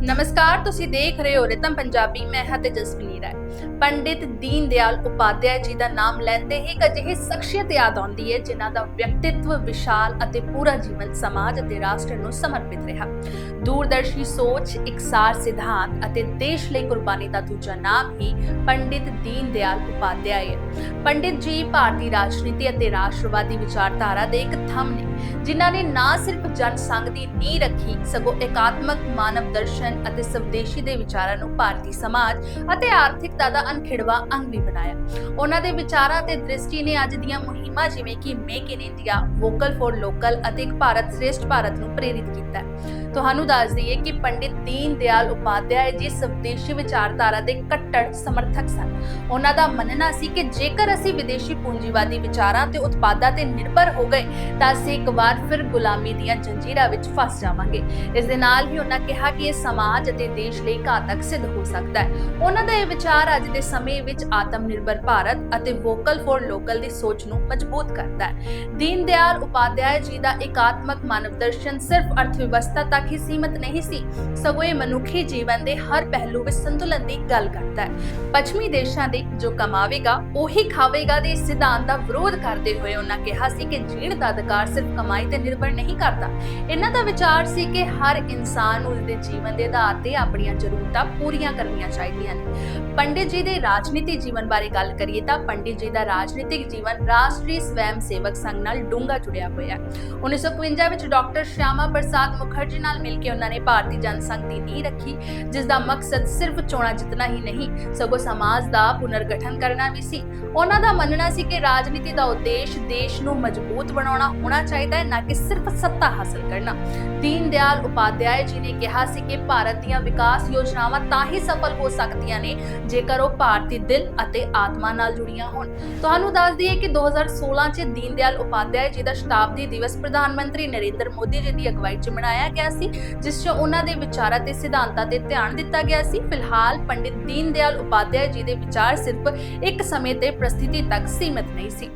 ਨਮਸਕਾਰ ਤੁਸੀਂ ਦੇਖ ਰਹੇ ਹੋ ਰਿਤਮ ਪੰਜਾਬੀ ਮੈਂ ਹਾਂ ਤੇਜਸਵਨੀ ਰਾਏ। ਪੰਡਿਤ ਦੀਨ ਦਿਆਲ ਉਪਾਧਿਆਏ ਜੀ ਦਾ ਨਾਮ ਲੈਂਦੇ ਹੀ ਇੱਕ ਅਜਿਹੀ ਸ਼ਖਸੀਅਤ ਯਾਦ ਆਉਂਦੀ ਹੈ, ਜਿਨ੍ਹਾਂ ਦਾ ਵਿਅਕਤਿਤਵ ਵਿਸ਼ਾਲ ਅਤੇ ਪੂਰਾ ਜੀਵਨ ਸਮਾਜ ਅਤੇ ਰਾਸ਼ਟਰ ਨੂੰ ਸਮਰਪਿਤ ਰਿਹਾ। ਦੂਰਦਰਸ਼ੀ ਸੋਚ, ਇਕਸਾਰ ਸਿਧਾਂਤ ਅਤੇ ਦੇਸ਼ ਲਈ ਕੁਰਬਾਨੀ ਦਾ ਦੂਜਾ ਨਾਮ ਹੀ ਪੰਡਿਤ ਦੀਨ ਦਿਆਲ ਉਪਾਧਿਆਏ ਪੰਡਿਤ ਜੀ ਭਾਰਤੀ ਰਾਜਨੀਤੀ ਅਤੇ ਰਾਸ਼ਟਰਵਾਦੀ ਵਿਚਾਰਧਾਰਾ ਦੇ ਇੱਕ ਥੰਮ ਨੇ, ਜਿਨ੍ਹਾਂ ਨੇ ਨਾ ਸਿਰਫ ਜਨ ਸੰਘ ਦੀ ਨੀਂਹ ਰੱਖੀ, ਸਗੋਂ ਇਕਾਤਮਕ ਮਾਨਵ ਦਰਸ਼ਨ ਅਤੇ ਸਵਦੇਸ਼ੀ ਦੇ ਵਿਚਾਰਾਂ ਨੂੰ ਭਾਰਤੀ ਸਮਾਜ ਅਤੇ ਆਰਥਿਕ ਆਰਥਿਕਤਾ ਦਾ ਅਨਖਿੜਵਾ ਅੰਗ ਵੀ ਬਣਾਇਆ। ਉਹਨਾਂ ਦੇ ਵਿਚਾਰਾਂ ਤੇ ਦ੍ਰਿਸ਼ਟੀ ਨੇ ਅੱਜ ਦੀਆਂ ਮੁਹਿੰਮਾਂ ਜਿਵੇਂ ਕਿ make in India vocal for local ਅਤੇ ਇੱਕ ਭਾਰਤ ਸ੍ਰੇਸ਼ਟ ਭਾਰਤ ਨੂੰ ਪ੍ਰੇਰਿਤ ਕੀਤਾ ਹੈ। ਤੁਹਾਨੂੰ ਦੱਸ ਦਈਏ ਕਿ ਪੰਡਿਤ ਦੀਨ ਦਿਆਲ ਉਪਾਧਿਆਏ ਜੀ ਸਵਦੇਸ਼ੀ ਵਿਚਾਰਧਾਰਾ ਦੇ ਕੱਟੜ ਸਮਰਥਕ ਸਨ। ਉਹਨਾਂ ਦਾ ਮੰਨਣਾ ਸੀ ਕਿ ਜੇਕਰ ਅਸੀਂ ਵਿਦੇਸ਼ੀ ਪੂੰਜੀਵਾਦੀ ਵਿਚਾਰਾਂ ਤੇ ਉਤਪਾਦਾਂ ਤੇ ਨਿਰਭਰ ਹੋ ਗਏ, ਤਾਂ ਅਸੀਂ ਇੱਕ ਵਾਰ ਫਿਰ ਗੁਲਾਮੀ ਦੀਆਂ ਜੰਜੀਰਾਂ ਵਿੱਚ ਫਸ ਜਾਵਾਂਗੇ। ਇਸ ਦੇ ਨਾਲ ਹੀ ਉਹਨਾਂ ਕਿਹਾ ਕਿ ਇਹ ਸਮਾਜ ਅਤੇ ਦੇਸ਼ ਲਈ ਘਾਤਕ ਸਿੱਧ ਹੋ ਸਕਦਾ ਹੈ। ਉਹਨਾਂ ਦਾ ਇਹ ਵਿਚਾਰ ਅੱਜ ਦੇ ਸਮੇਂ ਵਿੱਚ ਆਤਮ ਨਿਰਭਰ ਭਾਰਤ ਅਤੇ ਵੋਕਲ ਫॉर ਲੋਕਲ ਦੀ ਸੋਚ ਨੂੰ ਮਜ਼ਬੂਤ ਕਰਦਾ ਹੈ। ਦੀਨ ਦਿਆਲ ਉਪਾਧਿਆਏ ਜੀ ਦਾ ਇਕਾਤਮਕ ਮਾਨਵ ਦਰਸ਼ਨ ਸਿਰਫ ਅਰਥ ਵਿਵਸਥਾ ਤੱਕ ਹੀ ਸੀਮਿਤ ਨਹੀਂ ਸੀ। ਸਗੋਂ ਇਹ ਮਨੁੱਖੀ ਜੀਵਨ ਦੇ ਹਰ ਪਹਿਲੂ ਵਿੱਚ ਸੰਤੁਲਨ ਦੀ ਗੱਲ ਕਰਦਾ ਹੈ। ਪੱਛਮੀ ਦੇਸ਼ਾਂ ਦੇ ਜੋ ਕਮਾਵੇਗਾ, ਉਹੀ ਖਾਵੇਗਾ ਦੇ ਸਿਧਾਂਤ ਦਾ ਵਿਰੋਧ ਕਰਦੇ ਹੋਏ ਉਹਨਾਂ ਕਿਹਾ ਸੀ ਕਿ ਜੀਣ ਦਾ ਅਧਿਕਾਰ ਸਿਰਫ ਕਮਾਈ ਤੇ ਨਿਰਭਰ ਨਹੀਂ ਕਰਦਾ। ਇਹਨਾਂ ਦਾ ਵਿਚਾਰ ਸੀ ਕਿ ਹਰ ਇਨਸਾਨ ਨੂੰ ਉਸਦੇ ਜੀਵਨ ਦੇ ਆਧਾਰ ਤੇ ਆਪਣੀਆਂ ਜ਼ਰੂਰਤਾਂ ਪੂਰੀਆਂ ਕਰਨੀਆਂ ਚਾਹੀਦੀਆਂ ਨੇ। ਪੰਡਿਤ ਜੀ ਦੇ ਰਾਜਨੀਤੀ ਜੀਵਨ ਬਾਰੇ ਗੱਲ ਕਰੀਏ ਤਾਂ ਪੰਡਿਤ ਜੀ ਦਾ ਰਾਜਨੀਤਿਕ ਜੀਵਨ ਰਾਸ਼ਟਰੀ ਸਵੈਮ ਸੇਵਕ ਸੰਘ ਨਾਲ ਡੂੰਘਾ ਜੁੜਿਆ ਹੋਇਆ ਹੈ। 1951 ਵਿੱਚ ਡਾਕਟਰ ਸ਼ਿਆਮਾ ਪ੍ਰਸਾਦ ਮੁਖਰਜੀ ਨਾਲ ਮਿਲ ਕੇ ਉਹਨਾਂ ਨੇ ਭਾਰਤੀ ਜਨਸੰਘ ਦੀ ਨੀਂਹ ਰੱਖੀ, ਜਿਸ ਦਾ ਮਕਸਦ ਸਿਰਫ ਚੋਣਾਂ ਜਿੱਤਣਾ ਹੀ ਨਹੀਂ, ਸਗੋਂ ਸਮਾਜ ਦਾ ਪੁਨਰਗਠਨ ਕਰਨਾ ਵੀ ਸੀ। ਉਹਨਾਂ ਦਾ ਮੰਨਣਾ ਸੀ ਕਿ ਰਾਜਨੀਤੀ ਦਾ ਉਦੇਸ਼ ਦੇਸ਼ ਨੂੰ ਮਜ਼ਬੂਤ ਬਣਾਉਣਾ ਹੋਣਾ ਚਾਹੀਦਾ ਹੈ, ਨਾ ਕਿ ਸਿਰਫ ਸੱਤਾ ਹਾਸਲ ਕਰਨਾ। ਦੀਨ ਦਿਆਲ ਉਪਾਧਿਆਏ ਜੀ ਨੇ ਕਿਹਾ ਸੀ ਕਿ ਭਾਰਤ ਦੀਆਂ ਵਿਕਾਸ ਯੋਜਨਾਵਾਂ ਤਾਂ ਹੀ ਸਫਲ ਹੋ ਸਕਦੀਆਂ ਨੇ, ਜੇਕਰ ਉਹ ਭਾਰਤੀ ਦਿਲ ਅਤੇ ਆਤਮਾ ਨਾਲ ਜੁੜੀਆਂ ਹੋਣ। ਤੁਹਾਨੂੰ ਦੱਸ ਦਈਏ ਕਿ 2016 ਚ ਦੀਨ ਦਿਆਲ ਉਪਾਧਿਆਏ ਜੀ ਦਾ ਸ਼ਤਾਬਦੀ ਦਿਵਸ ਪ੍ਰਧਾਨ ਮੰਤਰੀ ਨਰਿੰਦਰ ਮੋਦੀ ਜੀ ਦੀ ਅਗਵਾਈ 'ਚ ਮਨਾਇਆ ਗਿਆ ਸੀ। ਸੀ, ਜਿਸ 'ਚ ਉਹਨਾਂ ਦੇ ਵਿਚਾਰਾਂ ਤੇ ਸਿਧਾਂਤਾਂ ਤੇ ਧਿਆਨ ਦਿੱਤਾ ਗਿਆ ਸੀ। ਫਿਲਹਾਲ ਪੰਡਿਤ ਦੀਨ ਦਿਆਲ ਉਪਾਧਿਆਏ ਜੀ ਦੇ ਵਿਚਾਰ ਸਿਰਫ ਇੱਕ ਸਮੇਂ ਤੇ ਪ੍ਰਸਥਿਤੀ ਤੱਕ ਸੀਮਿਤ ਨਹੀਂ ਸੀ।